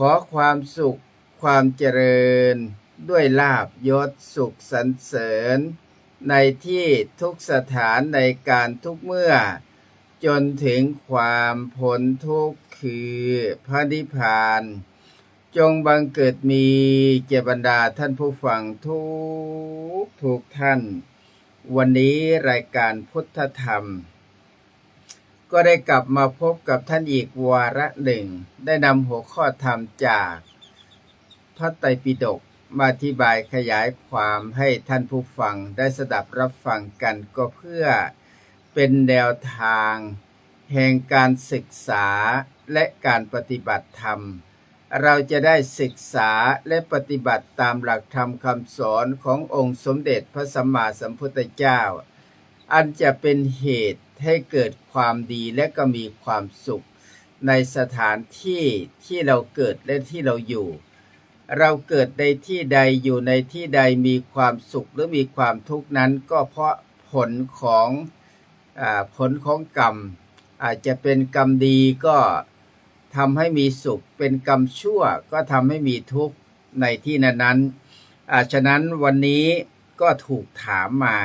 ขอความสุขความเจริญ ด้วยลาบยศสุขสรรเสริญ ในที่ทุกสถานในการทุกเมื่อ จนถึงความพ้นทุกข์คือพระนิพพาน จงบังเกิดมีเจบรรดาท่านผู้ฟังทุกทุกท่าน วันนี้รายการพุทธธรรม ก็ได้กลับมาพบกับท่านอีกวาระหนึ่ง ได้นำหัวข้อธรรมจากพระไตรปิฎกมาอธิบายขยายความให้ท่านผู้ฟังได้สดับรับฟังกันก็เพื่อเป็นแนวทาง แห่งการศึกษาและการปฏิบัติธรรม เราจะได้ศึกษาและปฏิบัติตามหลักธรรมคำสอนขององค์สมเด็จพระสัมมาสัมพุทธเจ้า อันจะเป็นเหตุ ให้เกิดความดีและก็มีความสุข ในสถานที่ที่เราเกิดและที่เราอยู่ เราเกิดในที่ใดอยู่ในที่ใดมีความสุขหรือมีความทุกข์นั้น ก็เพราะผลของอผลของกรรม อาจจะเป็นกรรมดีก็ทำให้มีสุข เป็นกรรมชั่วก็ทำให้มีทุกข์ในที่นั้นๆฉะนั้นวันนี้ก็ถูกถามมา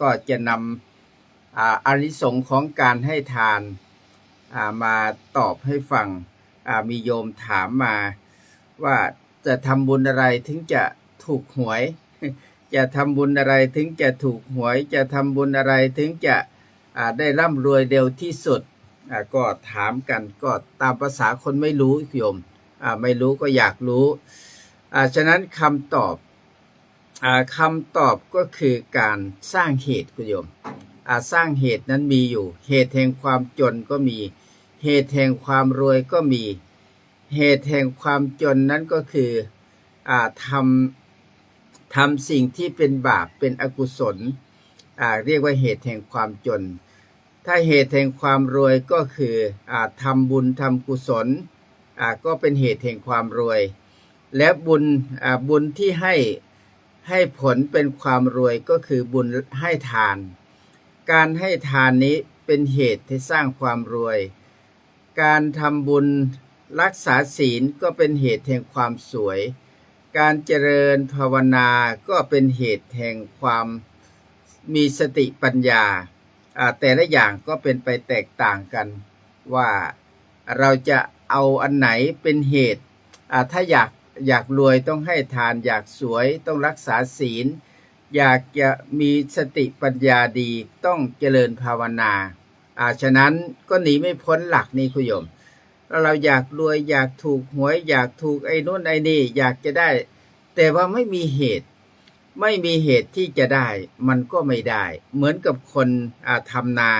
ก็จะนำ อานิสงส์ของการให้ทานมาตอบให้ฟังมีโยมถามมาว่าจะทำบุญอะไรถึงจะถูกหวย จะทำบุญอะไรถึงจะถูกหวย จะทำบุญอะไรถึงจะได้ร่ำรวยเร็วที่สุดก็ถามกันก็ตามภาษาคนไม่รู้โยมไม่รู้ก็อยากรู้ฉะนั้นคำตอบอคำตอบก็คือการสร้างเหตุคุณโยม อ่าสร้างเหตุนั้นมีอยู่ เหตุแห่งความจนก็มี เหตุแห่งความรวยก็มี เหตุแห่งความจนนั้นก็คืออาทำทำสิ่งที่เป็นบาปเป็นอกุศลอ่าเรียกว่าเหตุแห่งความจน ถ้าเหตุแห่งความรวยก็คืออาทำบุญทำกุศลอ่าก็เป็นเหตุแห่งความรวย และบุญอ่าบุญที่ให้ให้ผลเป็นความรวยก็คือบุญให้ทาน การให้ทานนี้เป็นเหตุที่สร้างความรวย การทำบุญรักษาศีลก็เป็นเหตุแห่งความสวย การเจริญภาวนาก็เป็นเหตุแห่งความมีสติปัญญา แต่ละอย่างก็เป็นไปแตกต่างกันว่าเราจะเอาอันไหนเป็นเหตุ ถ้าอยากอยากรวยต้องให้ทานอยากสวยต้องรักษาศีล อยากจะมีสติปัญญาดีต้องเจริญภาวนาอ่าฉะนั้นก็หนีไม่พ้นหลักนี้คุณโยมเราอยากรวยอยากถูกหวย อยากถูกไอ้นู่นไอ้นี่อยากจะได้ แต่ว่าไม่มีเหตุ ไม่มีเหตุที่จะได้ มันก็ไม่ได้ เหมือนกับคนอ่าทำนา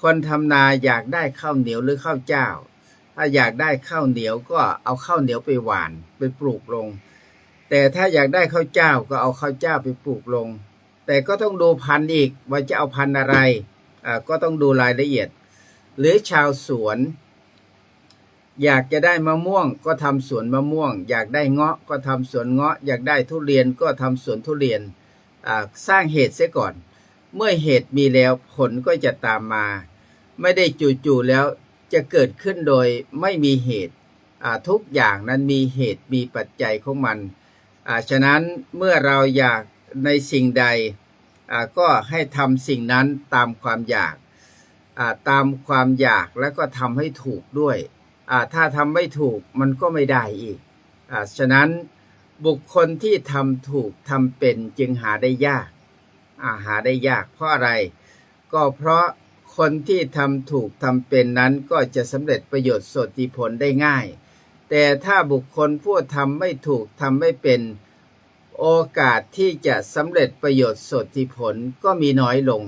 คนทำนาอยากได้ข้าวเหนียวหรือข้าวเจ้า ถ้าอยากได้ข้าวเหนียวก็เอาข้าวเหนียวไปหวานไปปลูกลง แต่ถ้าอยากได้ข้าวเจ้าก็เอาข้าวเจ้าไปปลูกลง แต่ก็ต้องดูพันธุ์อีกว่าจะเอาพันธุ์อะไรอ่าก็ต้องดูรายละเอียด หรือชาวสวน อยากจะได้มะม่วงก็ทำสวนมะม่วง อยากได้เงาะก็ทำสวนเงาะ อยากได้ทุเรียนก็ทำสวนทุเรียนอ่าสร้างเหตุเสียก่อน เมื่อเหตุมีแล้วผลก็จะตามมา ไม่ได้จู่ๆแล้วจะเกิดขึ้นโดยไม่มีเหตุทุกอย่างนั้นมีเหตุมีปัจจัยของมัน ฉะนั้นเมื่อเราอยากในสิ่งใดอาก็ให้ทำสิ่งนั้นตามความอยากอาตามความอยากแล้วก็ทำให้ถูกด้วยอาถ้าทำไม่ถูกมันก็ไม่ได้อีกอาฉะนั้นบุคคลที่ทำถูกทำเป็นจึงหาได้ยากอาหาได้ยากเพราะอะไร ก็เพราะคนที่ทำถูกทำเป็นนั้นก็จะสำเร็จประโยชน์สติผลได้ง่าย แต่ถ้าบุคคลผู้ทำไม่ถูกทำไม่เป็นโอกาสที่จะสำเร็จประโยชน์สติผลก็มีน้อยลง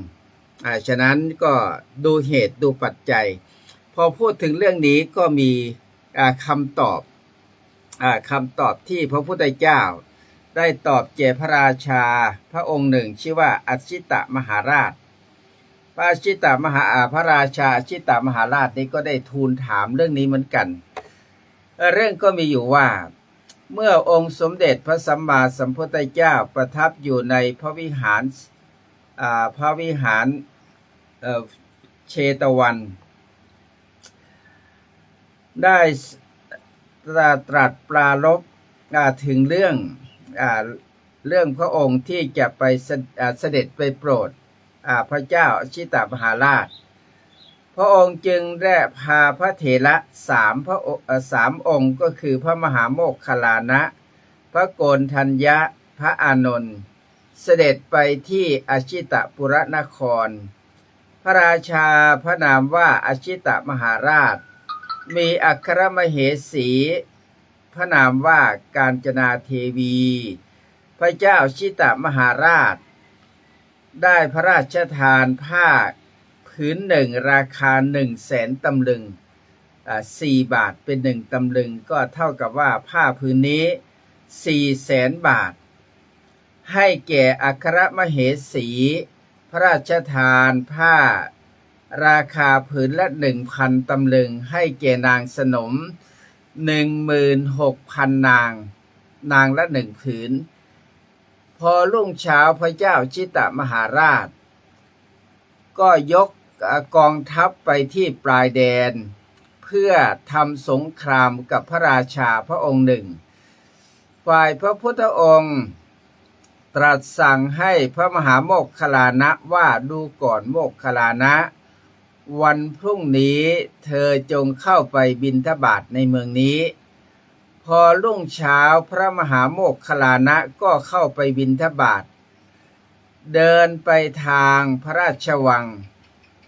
อ่าฉะนั้นก็ดูเหตุดูปัจจัย พอพูดถึงเรื่องนี้ก็มีคำตอบอคำตอบที่พระพุทธเจ้า ได้ตอบเจพระราชาพระองค์หนึ่ง ชื่อว่าอชิตะมหาราช พระอชิตะมหาพระราชาอชิตะมหาราชนี้ก็ได้ทูลถามเรื่องนี้เหมือนกัน เรื่องก็มีอยู่ว่า เมื่อองค์สมเด็จพระสัมมาสัมพุทธเจ้าประทับอยู่ในพระวิหารพระวิหารเเชตวัน ได้ตรัสปรารบถึงเรื่องอเรื่องพระองค์ที่จะไปเสด็จไปโปรดพระเจ้าชิตมหาราช พระองค์จึงได้พาพระเถระสามพระองค์เอ่อสามองค์ก็คือพระมหาโมคคลานะ พระโกนทัญญะพระอานนท์เสด็จไปที่อชิตปุรนคร พระราชาพระนามว่าอชิตมหาราช มีอัครมเหสี พระนามว่าการจนาเทวี พระเจ้าชิตมหาราช ได้พระราชทานผ้า ผืนหนึ่งราคาหนึ่งแสนตำลึงอ่าสี่บาทเป็นหนึ่งตำลึงก็เท่ากับว่าผ้าผืนนี้สี่แสนบาท ให้แก่อัครมเหสี พระราชทานผ้า ราคาผืนละหนึ่งพันตำลึง ให้แก่นางสนมหนึ่งหมื่นหกพันนาง นางละหนึ่งผืน พอรุ่งเช้าพระเจ้าชิตมหาราช ก็ยก กองทัพไปที่ปลายแดน เพื่อทำสงครามกับพระราชาพระองค์หนึ่ง ฝ่ายพระพุทธองค์ตรัสสั่งให้พระมหาโมกขลานะว่าดูก่อนโมกขลานะ วันพรุ่งนี้เธอจงเข้าไปบินทบาทในเมืองนี้ พอรุ่งเช้าพระมหาโมกขลานะก็เข้าไปบินทบาท เดินไปทางพระราชวัง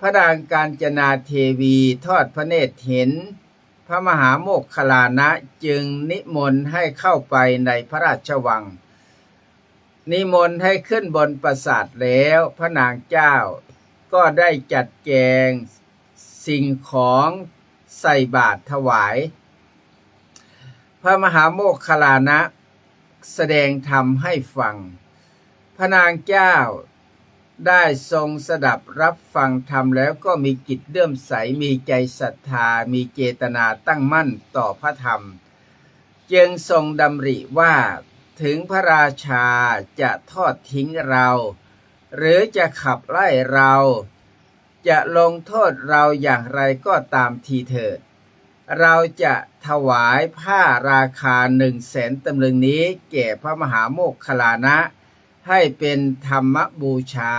ระดางการจนาเทวีทอดพระเนตรเห็น พระมหาโมกขลานะจึงนิมนต์ให้เข้าไปในพระราชวัง นิมนต์ให้ขึ้นบนปราสาทแล้วพระนางเจ้า ก็ได้จัดแจงสิ่งของใส่บาตรถวาย พระมหาโมคคลานะ แสดงธรรมให้ฟัง พระนางเจ้า ได้ทรงสดับรับฟังธรรมแล้วก็มีกิจเลื่อมใสมีใจศรัทธา มีเจตนาตั้งมั่นต่อพระธรรม จึงทรงดำริว่าถึงพระราชาจะทอดทิ้งเรา หรือจะขับไล่เรา จะลงโทษเราอย่างไรก็ตามทีเถิด เราจะถวายผ้าราคาหนึ่งแสนตำลึงนี้แก่พระมหาโมคคลานะ ให้เป็นธรรมบูชา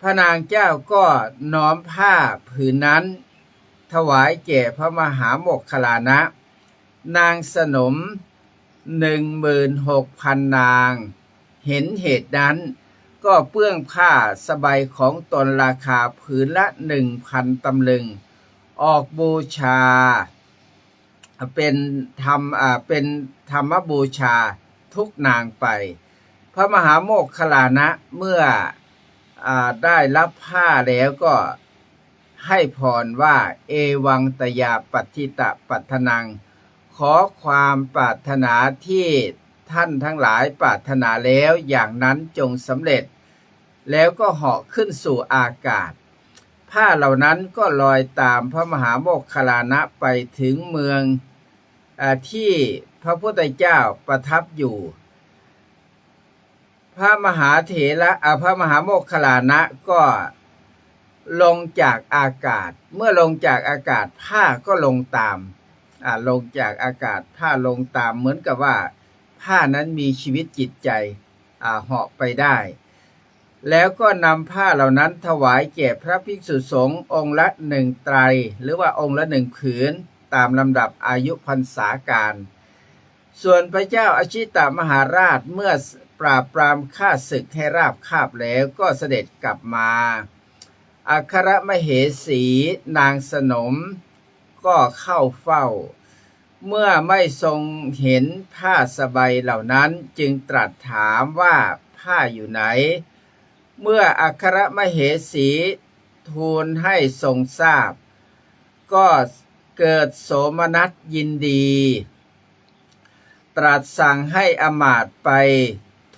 พระนางเจ้าก็น้อมผ้าผืนนั้น ถวายแก่พระมหาโมคคลานะ นางสนมหนึ่งหมื่นหกพันนาง เห็นเหตุนั้น ก็เปื้องผ้าสบายของตนราคาผืนละหนึ่งพันตำลึง ออกบูชา เป็นธรรมอ่าเป็นธรรมบูชาทุกนางไป ระมหาโมกขลานะเมื่ออได้รับผ้าแล้วก็ให้พรว่า เอวังตยาปัติตะปัทนัง ขอความปรารถนาที่ท่านทั้งหลายปรารถนาแล้วอย่างนั้นจงสำเร็จ แล้วก็เหาะขึ้นสู่อากาศ ผ้าเหล่านั้นก็ลอยตามพระมหาโมคคลานะไปถึงเมืองอที่พระพุทธเจ้าประทับอยู่ พระมหาเถระอ่าพระมหาโมคคลานะก็ลงจากอากาศ เมื่อลงจากอากาศผ้าก็ลงตามอ่าลงจากอากาศผ้าลงตามเหมือนกับว่า ผ้านั้นมีชีวิตจิตใจอ่าเหาะไปได้ แล้วก็นำผ้าเหล่านั้นถวายแก่พระภิกษุสงฆ์องค์ละหนึ่งไตร หรือว่าองค์ละหนึ่งผืน ตามลำดับอายุพรรษาการ ส่วนพระเจ้าอาชิตามหาราชเมื่อปราบปรามข้าศึกให้ราบคาบแล้วก็เสด็จกลับมาอัครมเหสีนางสนมก็เข้าเฝ้า เมื่อไม่ทรงเห็นผ้าสบายเหล่านั้นจึงตรัสถามว่าผ้าอยู่ไหน เมื่ออัครมเหสีทูลให้ทรงทราบ ก็เกิดโสมนัสยินดี ตรัสสั่งให้อมาตไป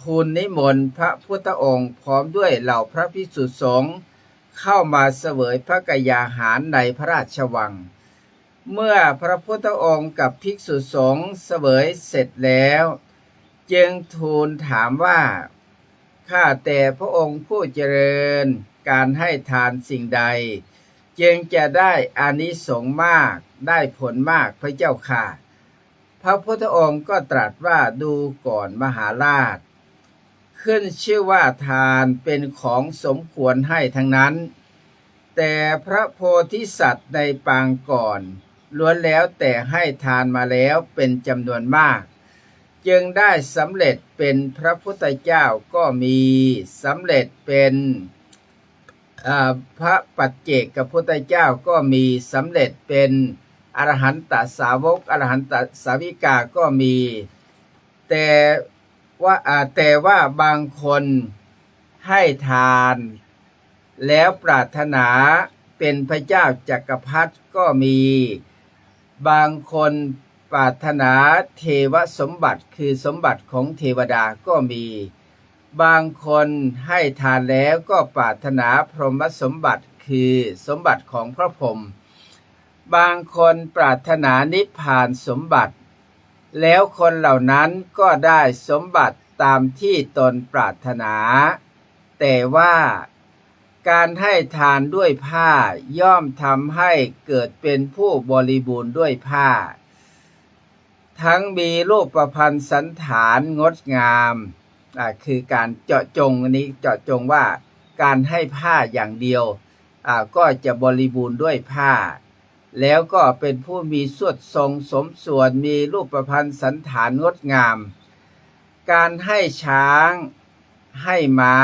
ทูลนิมนต์พระพุทธองค์พร้อมด้วยเหล่าพระภิกษุสงฆ์เข้ามาเสวยพระกยาหารในพระราชวัง เมื่อพระพุทธองค์กับภิกษุสงฆ์เสวยเสร็จแล้ว จึงทูลถามว่าข้าแต่พระองค์ผู้เจริญการให้ทานสิ่งใด จึงจะได้อานิสงส์มากได้ผลมากพระเจ้าค่ะ พระพุทธองค์ก็ตรัสว่าดูก่อนมหาราช ขึ้นชื่อว่าทานเป็นของสมควรให้ทั้งนั้น แต่พระโพธิสัตว์ในปางก่อนล้วนแล้วแต่ให้ทานมาแล้วเป็นจำนวนมาก จึงได้สำเร็จเป็นพระพุทธเจ้าก็มีสำเร็จเป็นพระปัจเจกกับพุทธเจ้าก็มีสำเร็จเป็น อรหันตสาวกอรหันตสาวิกาก็มี แต่ว่าอ่าแต่ว่าบางคนให้ทาน แล้วปรารถนาเป็นพระเจ้าจักรพรรดิก็มี บางคนปรารถนาเทวสมบัติคือสมบัติของเทวดาก็มี บางคนให้ทานแล้วก็ปรารถนาพรหมสมบัติคือสมบัติของพระพรหม บางคนปรารถนานิพพานสมบัติ แล้วคนเหล่านั้นก็ได้สมบัติตามที่ตนปรารถนา แต่ว่าการให้ทานด้วยผ้าย่อมทำให้เกิดเป็นผู้บริบูรณ์ด้วยผ้า ทั้งมีรูปประพันธ์สันฐานงดงามอ่าคือการเจาะจงอันนี้เจาะจงว่าการให้ผ้าอย่างเดียวก็จะบริบูรณ์ด้วยผ้า แล้วก็เป็นผู้มีสวดทรงสมส่วนมีรูปประพันธ์สันฐานงดงาม การให้ช้างให้หมา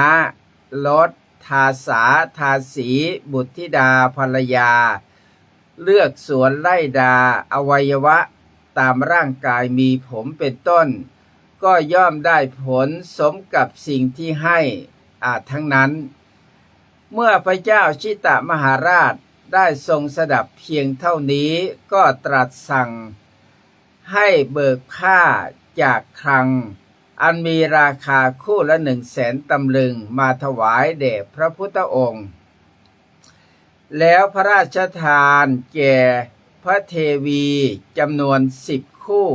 รถทาสาทาสี บุตรธิดาภรรยา เลือกสวนไล่ดา อวัยวะตามร่างกายมีผมเป็นต้น ก็ย่อมได้ผลสมกับสิ่งที่ให้อาจทั้งนั้น เมื่อพระเจ้าชิตะมหาราช ได้ทรงสดับเพียงเท่านี้ก็ตรัสสั่ง ให้เบิกค่าจากคลัง อันมีราคาคู่ละหนึ่งแสนตำลึงมาถวายแด่พระพุทธองค์ แล้วพระราชทานแก่พระเทวีจำนวนสิบคู่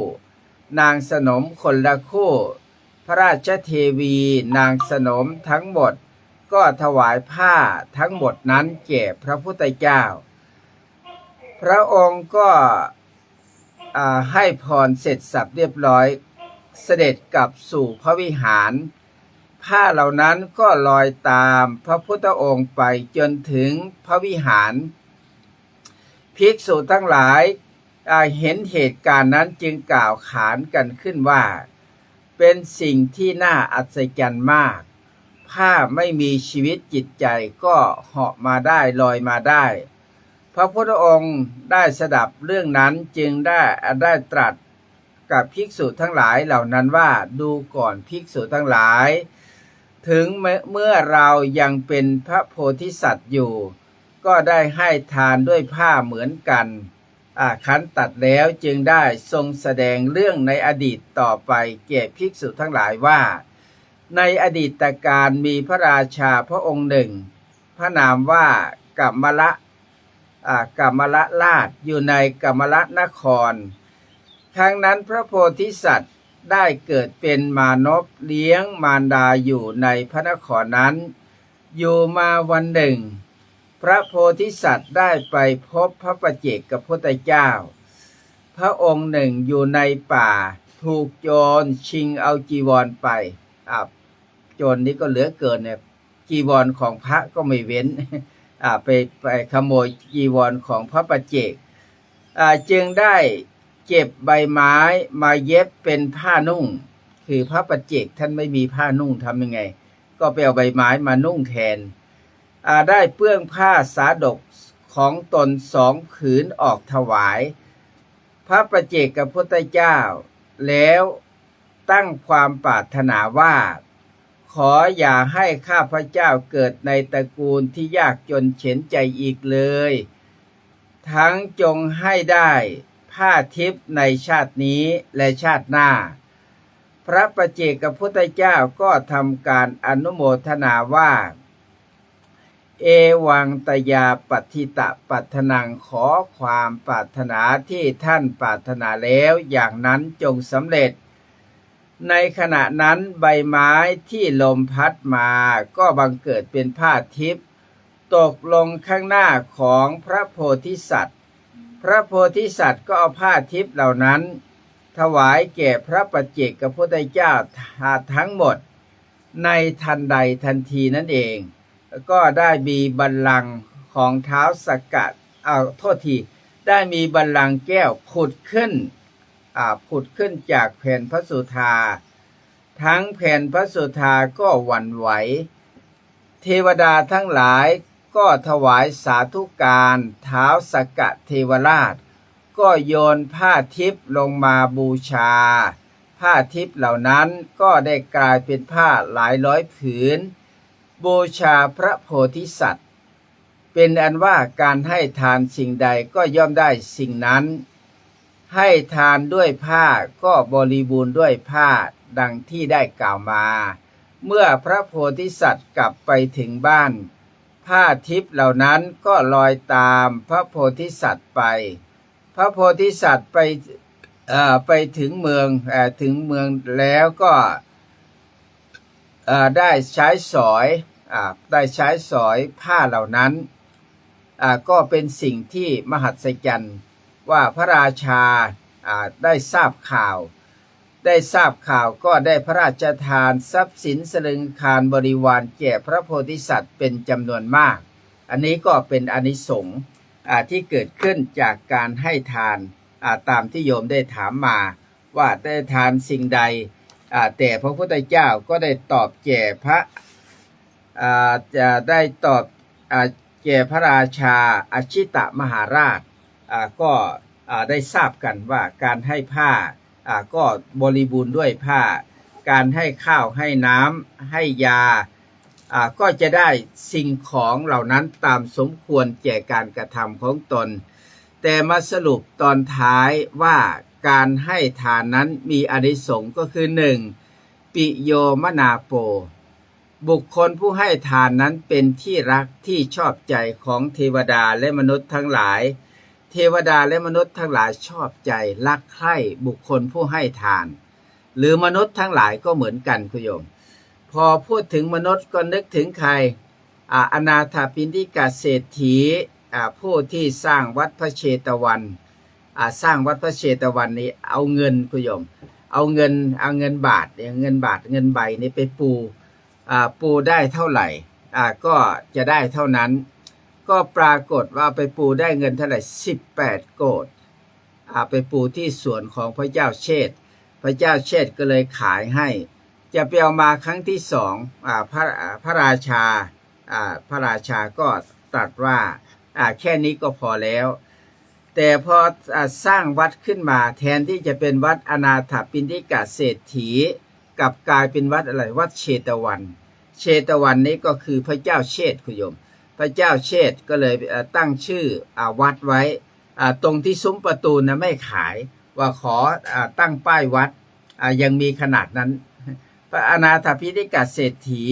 นางสนมคนละคู่ พระราชเทวีนางสนมทั้งหมด ก็ถวายผ้าทั้งหมดนั้นแก่พระพุทธเจ้า พระองค์ก็ให้พรเสร็จสับเรียบร้อย เสด็จกลับสู่พระวิหาร ผ้าเหล่านั้นก็ลอยตามพระพุทธองค์ไปจนถึงพระวิหาร ภิกษุทั้งหลายเห็นเหตุการณ์นั้นจึงกล่าวขานกันขึ้นว่า เป็นสิ่งที่น่าอัศจรรย์มาก ผ้าไม่มีชีวิตจิตใจก็เหาะมาได้ลอยมาได้ พระพุทธองค์ได้สดับเรื่องนั้นจึงได้ได้ตรัสกับภิกษุทั้งหลายเหล่านั้นว่าดูก่อนภิกษุทั้งหลาย ถึงเมื่อเรายังเป็นพระโพธิสัตว์อยู่ ก็ได้ให้ทานด้วยผ้าเหมือนกันขันตัดแล้วจึงได้ทรงแสดงเรื่องในอดีตต่อไปแก่ภิกษุทั้งหลายว่า ในอดีตการมีพระราชาพระองค์หนึ่ง พระนามว่ากัมมละอ่ากัมมละราชอยู่ในกัมมละนคร ครั้งนั้นพระโพธิสัตว์ได้เกิดเป็นมานพเลี้ยงมารดาอยู่ในพระนครนั้น อยู่มาวันหนึ่ง พระโพธิสัตว์ได้ไปพบพระประเจกกับพุทธเจ้า พระองค์หนึ่งอยู่ในป่าถูกโจรชิงเอาจีวรไปอ่าโจรนี้ก็เหลือเกินเนี่ยจีวรของพระก็ไม่เว้นอ่าไปไปขโมยจีวรของพระประเจกอ่าจึงได้เก็บใบไม้มาเย็บเป็นผ้านุ่ง คือพระประเจกท่านไม่มีผ้านุ่งทำยังไง ก็ไปเอาใบไม้มานุ่งแทนอ่าได้เปื้องผ้าสาดกของตนสองผืนออกถวาย พระประเจกกับพุทธเจ้า แล้วตั้งความปรารถนาว่า ขออย่าให้ข้าพเจ้าเกิดในตระกูลที่ยากจนเฉนใจอีกเลย ทั้งจงให้ได้ผ้าทิพย์ในชาตินี้และชาติหน้า พระประเจกพุทธเจ้าก็ทำการอนุโมทนาว่า เอวังตยาปัติตะปัทนังขอความปรารถนาที่ท่านปรารถนาแล้วอย่างนั้นจงสำเร็จ ในขณะนั้นใบไม้ที่ลมพัดมาก็บังเกิดเป็นผ้าทิพย์ตกลงข้างหน้าของพระโพธิสัตว์ พระโพธิสัตว์ก็เอาผ้าทิพย์เหล่านั้น ถวายแก่พระปัจเจกพุทธเจ้าทั้งหมด ในทันใดทันทีนั่นเอง ก็ได้มีบัลลังก์ของเท้าสกัดเอาโทษที ได้มีบัลลังก์แก้วผุดขึ้น ผุดขึ้นจากแผ่นพระสุธา ทั้งแผ่นพระสุธาก็หวั่นไหว เทวดาทั้งหลายก็ถวายสาธุการเท้าสกัดเทวราช ก็โยนผ้าทิพย์ลงมาบูชา ผ้าทิพย์เหล่านั้นก็ได้กลายเป็นผ้าหลายร้อยผืน บูชาพระโพธิสัตว์ เป็นอันว่าการให้ทานสิ่งใดก็ย่อมได้สิ่งนั้น ให้ทานด้วยผ้าก็บริบูรณ์ด้วยผ้าดังที่ได้กล่าวมา เมื่อพระโพธิสัตว์กลับไปถึงบ้าน ผ้าทิพย์เหล่านั้นก็ลอยตามพระโพธิสัตว์ไป พระโพธิสัตว์ไปเอ่อไปถึงเมืองอถึงเมืองแล้วก็เอ่อได้ใช้สอยอ่าได้ใช้สอยผ้าเหล่านั้นอ่าก็เป็นสิ่งที่มหัศจรรย์ ว่าพระราชาได้ทราบข่าว ได้ทราบข่าวก็ได้พระราชทานทรัพย์สินสลึงคารบริวารแก่พระโพธิสัตว์เป็นจำนวนมาก อันนี้ก็เป็นอนิสงส์ที่เกิดขึ้นจากการให้ทานาตามที่โยมได้ถามมา ว่าได้ทานสิ่งใดแต่พระพุทธเจ้าก็ได้ตอบแก่พระจะได้ตอบแก่พระราชาอชิตะมหาราช ก็ได้ทราบกันว่าการให้ผ้าก็บริบูรณ์ด้วยผ้า การให้ข้าวให้น้ำให้ยาก็จะได้สิ่งของเหล่านั้นตามสมควรแก่การกระทำของตน แต่มาสรุปตอนท้ายว่าการให้ทานนั้นมีอนิสงส์ก็คือหนึ่งปิโยมนาโป บุคคลผู้ให้ทานนั้นเป็นที่รักที่ชอบใจของเทวดาและมนุษย์ทั้งหลาย เทวดาและมนุษย์ทั้งหลายชอบใจรักใคร่บุคคลผู้ให้ทาน หรือมนุษย์ทั้งหลายก็เหมือนกันคุณโยม พอพูดถึงมนุษย์ก็นึกถึงใครอาอนาถาปินทิกาเศรษฐีอาผู้ที่สร้างวัดพระเชตวันอาสร้างวัดพระเชตวันนี้เอาเงินคุณโยม เอาเงินเอาเงินบาทเงินบาทเงินใบนี่ไปปูอาปูได้เท่าไหร่อาก็จะได้เท่านั้น ก็ปรากฏว่าไปปูได้เงินเท่าไหร่18โกดอ่าไปปูที่สวนของพระเจ้าเชษฐ์พระเจ้าเชษฐ์ก็เลยขายให้ จะไปเอามาครั้งที่สองอาพระพระราชาอาพระราชาก็ตรัสว่าอาแค่นี้ก็พอแล้ว แต่พออสร้างวัดขึ้นมาแทนที่จะเป็นวัดอนาถปินทิกาเศรษฐีกับกลายเป็นวัดอะไรวัดเชตวัน เชตวันนี้ก็คือพระเจ้าเชษฐ์คุณโยม ระเจ้าเชษฐ์ก็เลยตั้งชื่ออวัดไว้ตรงที่ซุ้มประตูนะไม่ขายว่าขออตั้งป้ายวัดยังมีขนาดนั้น พระอนาถปิฎกเศรษฐี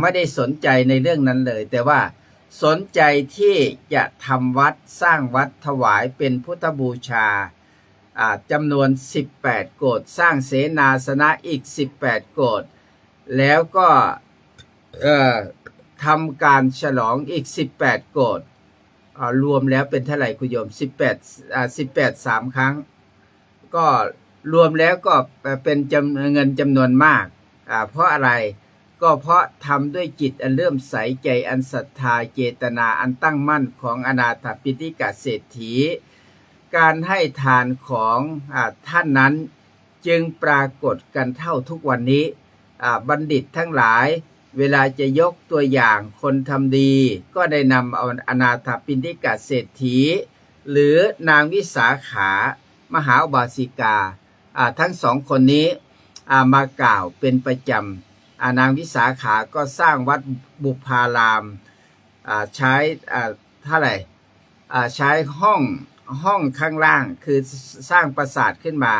ไม่ได้สนใจในเรื่องนั้นเลย แต่ว่าสนใจที่จะทำวัดสร้างวัดถวายเป็นพุทธบูชาจำนวน 18 โกดสร้างเสนาสนะอีก 18 โกดแล้วก็ ทำการฉลองอีก 18 โกดรวมแล้วเป็นเท่าไหร่คุณโยม 18อ่า18 3 ครั้ง ก็รวมแล้วก็เป็นจำเงินจำนวนมากอ่าเพราะอะไรก็เพราะทำด้วยจิตอันเลื่อมใสใจอันศรัทธาเจตนาอันตั้งมั่นของอนาถปิฎกเศรษฐี การให้ทานของอท่านนั้นจึงปรากฏกันเท่าทุกวันนี้บัณฑิตทั้งหลาย เวลาจะยกตัวอย่างคนทำดี ก็ได้นำเอาอนาถปิฎกเศรษฐี หรือนางวิสาขามหาอุบาสิกาทั้งสองคนนี้ามากล่าวเป็นประจำานางวิสาขาก็สร้างวัดบุพารามาใช้อ่าเท่าไหร่ใช้ห้องห้องข้างล่างคือสร้างปราสาทขึ้นมา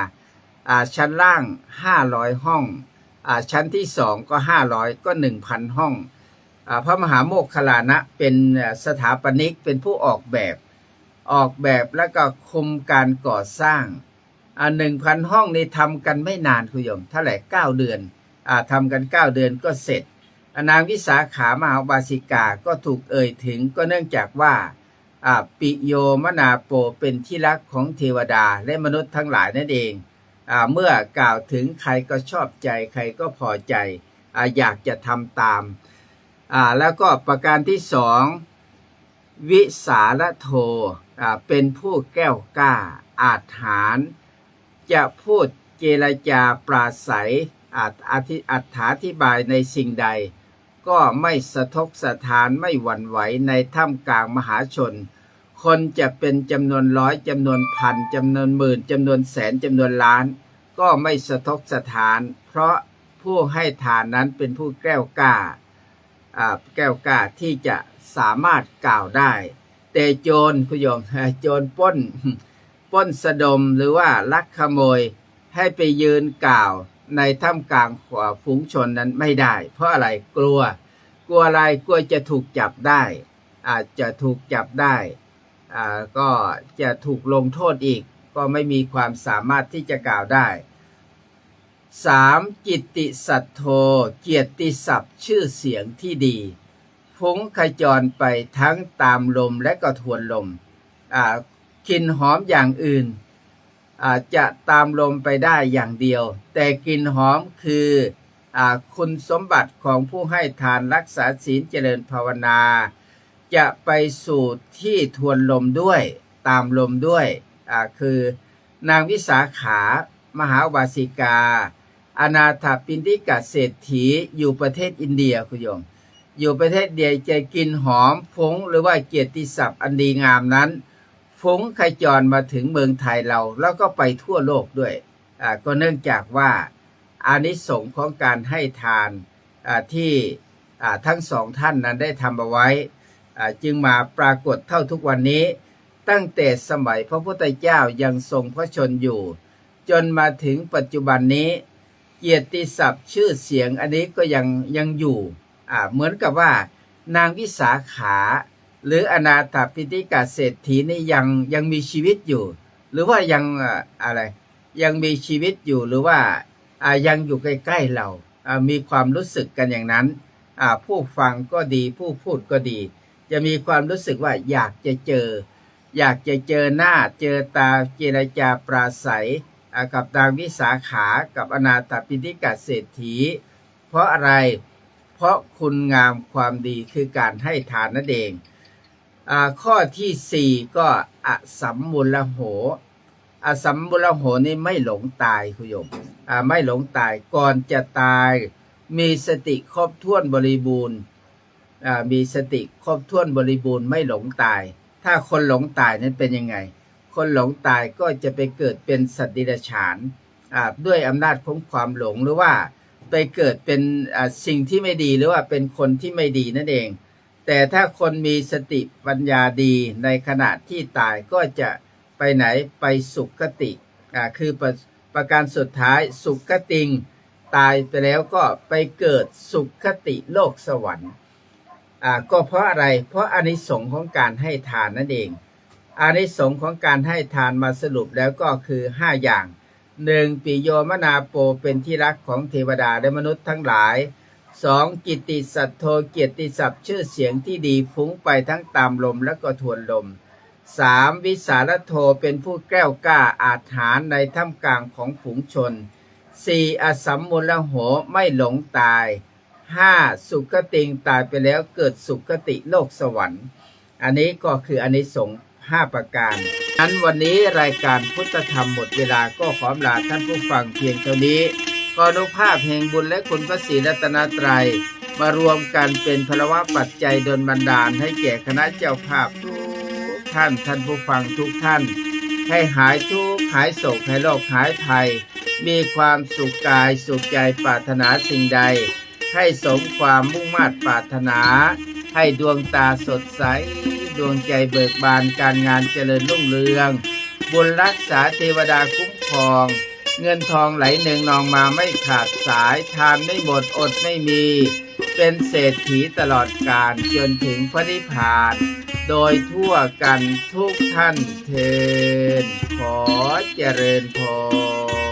าชั้นล่าง 500 ห้องอ่า ชั้นที่สองก็500ก็1,000ห้องอาพระมหาโมคคลานะเป็นสถาปนิกเป็นผู้ออกแบบออกแบบแล้วก็คุมการก่อสร้างอ่าหนึ่งพันห้องนี่ทำกันไม่นานคุณโยมเท่าไหร่เก้าเดือนอ่าทำกันเก้าเดือนก็เสร็จอานางวิสาขามหาบาสิกาก็ถูกเอ่ยถึงก็เนื่องจากว่าอ่าปิโยมนาโปเป็นที่รักของเทวดาและมนุษย์ทั้งหลายนั่นเอง เมื่อกล่าวถึงใครก็ชอบใจ ใครก็พอใจออยากจะทำตามาแล้วก็ประการที่สองวิสาละโทเป็นผู้แก้วกล้า อาจหาร จะพูดเจรจาปราศัยอาจอธิอัถาธิบายในสิ่งใด ก็ไม่สะทกสะทานไม่หวั่นไหวในท่ามกลางมหาชน คนจะเป็นจำนวนร้อยจำนวนพันจำนวนหมื่นจำนวนแสนจำนวนล้าน ก็ไม่สะทกสะทาน เพราะผู้ให้ทานนั้นเป็นผู้แก้วกล้าแก้วกล้าที่จะสามารถกล่าวได้ แต่โจรคุณโยมโจรป้นป้นสะดมหรือว่าลักขโมยให้ไปยืนกล่าวในท่ามกลางฝูงชนนั้นไม่ได้ เพราะอะไรกลัว กลัวอะไรกลัวจะถูกจับได้ อาจจะถูกจับได้ ก็จะถูกลงโทษอีก ก็ไม่มีความสามารถที่จะกล่าวได้ 3. จิตติสัตโธเกียรติศัพท์ชื่อเสียงที่ดีฟุ้งขจรไปทั้งตามลมและก็ทวนลมอ่ากลิ่นหอมอย่างอื่นอาจจะตามลมไปได้อย่างเดียว แต่กลิ่นหอมคืออาคุณสมบัติของผู้ให้ทานรักษาศีลเจริญภาวนา จะไปสู่ที่ทวนลมด้วยตามลมด้วยอ่าคือนางวิสาขามหาวาสิกา อนาถปินทิกาเศรษฐีอยู่ประเทศอินเดียคุณโยม อยู่ประเทศเดียจะกินหอมฟงหรือว่าเกียรติศัพท์อันดีงามนั้นฟงขจรมาถึงเมืองไทยเรา แล้วก็ไปทั่วโลกด้วยอ่าก็เนื่องจากว่าอานิสงส์ของการให้ทานที่ทั้งสองท่านนั้นได้ทำเอาไว้ จึงมาปรากฏเท่าทุกวันนี้ ตั้งแต่สมัยพระพุทธเจ้ายังทรงพระชนอยู่ จนมาถึงปัจจุบันนี้ เกียรติศัพท์ชื่อเสียงอันนี้ก็ยังยังอยู่อ่าเหมือนกับว่านางวิสาขา หรืออนาถปิฎกาเศรษฐีนี่ยังยังมีชีวิตอยู่ หรือว่ายังอะไรยังมีชีวิตอยู่หรือว่ายังอยู่ใกล้ๆเรา มีความรู้สึกกันอย่างนั้น ผู้ฟังก็ดีผู้พูดก็ดี จะมีความรู้สึกว่าอยากจะเจอ อยากจะเจอหน้าเจอตาเจรจาปราศัยกับนางวิสาขากับอนาถปิฎกาเศรษฐี เพราะอะไรเพราะคุณงามความดีคือการให้ทานนั่นเองอข้อที่สี่ก็อสัมมุลโหอสัมมุลโหนี่ไม่หลงตายคุณโยมไม่หลงตายก่อนจะตาย มีสติครบถ้วนบริบูรณ์ มีสติครบถ้วนบริบูรณ์ไม่หลงตาย ถ้าคนหลงตายนั้นเป็นยังไง คนหลงตายก็จะไปเกิดเป็นสัตว์ดิรัจฉานด้วยอำนาจของความหลงหรือว่าไปเกิดเป็นสิ่งที่ไม่ดีหรือว่าเป็นคนที่ไม่ดีนั่นเอง แต่ถ้าคนมีสติปัญญาดีในขณะที่ตายก็จะไปไหนไปสุขคติคือประประการสุดท้ายสุขติงตายไปแล้วก็ไปเกิดสุขคติโลกสวรรค์ อ่าก็เพราะอะไร เพราะอานิสงส์ของการให้ทานนั่นเองอานิสงส์ของการให้ทานมาสรุปแล้วก็คือ5อย่างหนึ่งปิโยมนาโปเป็นที่รักของเทวดาและมนุษย์ทั้งหลายสองกิตติสัตโทเกียรติศัพท์ชื่อเสียงที่ดีฟุ้งไปทั้งตามลมและก็ทวนลมสามวิสารโทเป็นผู้แก้วกล้าอาถรรในท่ามกลางของฝูงชนสี่อสัมมุลโหไม่หลงตาย ห้าสุขติงตายไปแล้วเกิดสุขติโลกสวรรค์ อันนี้ก็คืออานิสงส์ห้าประการนั้นวันนี้รายการพุทธธรรมหมดเวลาก็ขอลาท่านผู้ฟังเพียงเท่านี้ขออนุภาพแห่งบุญและคุณพระศรีรัตนตรัยมารวมกันเป็นพลวะปัจจัยดลบันดาลให้แก่คณะเจ้าภาพทุกท่านท่านผู้ฟังทุกท่าน ให้หายทุกหายโศกให้โรคหายภัย มีความสุขกายสุขใจปรารถนาสิ่งใด ให้สมความมุ่งมา่ปรารถนา ให้ดวงตาสดใส ดวงใจเบิกบานการงานเจริญรุ่งเรือง บุญรักษาเทวดาคุ้มครอง เงินทองไหลเนืองนองมาไม่ขาดสายทานไม่หมดอดไม่มี เป็นเศรษฐีตลอดกาลจนถึงพระนิพพานโดยทั่วกันทุกท่านเทินขอเจริญพร